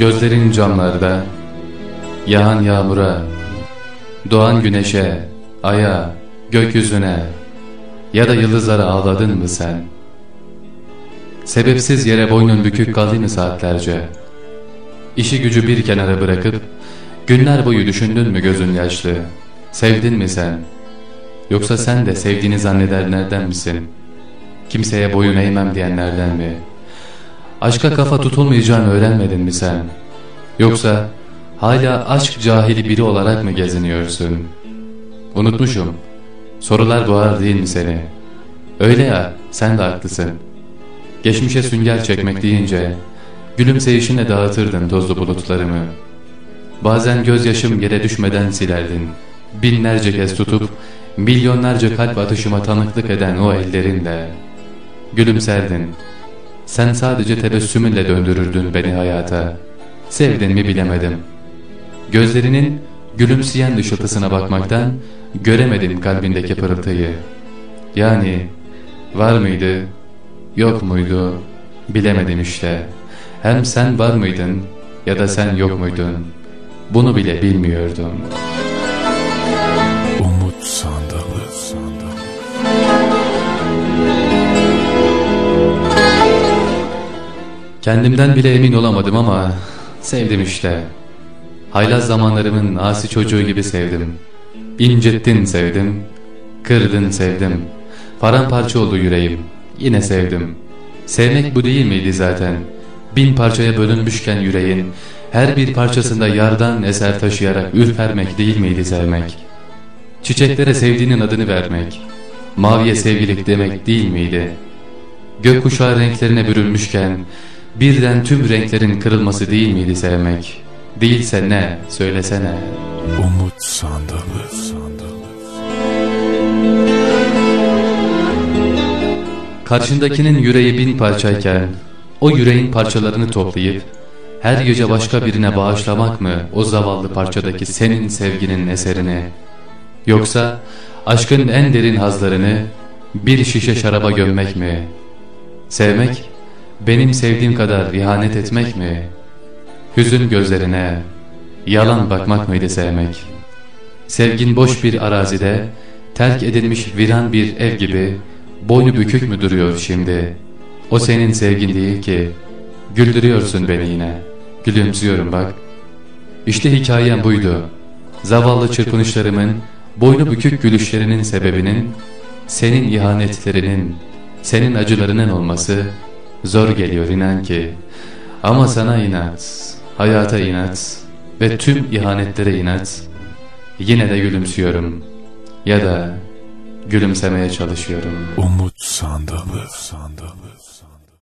Gözlerin camlarda, yağan yağmura, doğan güneşe, aya, gökyüzüne ya da yıldızlara ağladın mı sen? Sebepsiz yere boynun bükük kaldı mı saatlerce? İşi gücü bir kenara bırakıp, günler boyu düşündün mü gözün yaşlı? Sevdin mi sen? Yoksa sen de sevdiğini zannedenlerden misin? Kimseye boyun eğmem diyenlerden mi? Aşka kafa tutulmayacağını öğrenmedin mi sen? Yoksa hala aşk cahili biri olarak mı geziniyorsun? Unutmuşum. Sorular boğar değil mi seni? Öyle ya, sen de haklısın. Geçmişe sünger çekmek deyince, gülümseyişinle dağıtırdın tozlu bulutlarımı. Bazen gözyaşım yere düşmeden silerdin. Binlerce kez tutup, milyonlarca kalp atışıma tanıklık eden o ellerinle. Gülümserdin. Sen sadece tebessümünle döndürürdün beni hayata. Sevdin mi bilemedim. Gözlerinin gülümseyen ışıltısına bakmaktan göremedim kalbindeki pırıltıyı. Yani var mıydı, yok muydu bilemedim işte. Hem sen var mıydın ya da sen yok muydun? Bunu bile bilmiyordum. Kendimden bile emin olamadım ama sevdim işte. Haylaz zamanlarımın asi çocuğu gibi sevdim. İncittin sevdim, kırdın sevdim. Paramparça oldu yüreğim, yine sevdim. Sevmek bu değil miydi zaten? Bin parçaya bölünmüşken yüreğin, her bir parçasında yardan eser taşıyarak ürpermek değil miydi sevmek? Çiçeklere sevdiğinin adını vermek, maviye sevgilik demek değil miydi? Gökkuşağı renklerine bürünmüşken, birden tüm renklerin kırılması değil miydi sevmek? Değilse ne? Söylesene. Umut Sandalı Karşındakinin yüreği bin parçayken, o yüreğin parçalarını toplayıp, her gece başka birine bağışlamak mı o zavallı parçadaki senin sevginin eserini? Yoksa aşkın en derin hazlarını bir şişe şaraba gömmek mi? Sevmek, benim sevdiğim kadar ihanet etmek mi? Hüzün gözlerine, yalan bakmak mıydı sevmek? Sevgin boş bir arazide, terk edilmiş viran bir ev gibi, boynu bükük mü duruyor şimdi? O senin sevgin değil ki, güldürüyorsun beni yine, gülümsüyorum bak. İşte hikayem buydu. Zavallı çırpınışlarımın, boynu bükük gülüşlerinin sebebinin, senin ihanetlerinin, senin acılarının olması zor geliyor inan ki. Ama sana inat, hayata inat ve tüm ihanetlere inat. Yine de gülümsüyorum ya da gülümsemeye çalışıyorum. Umut Sandalı Sandalı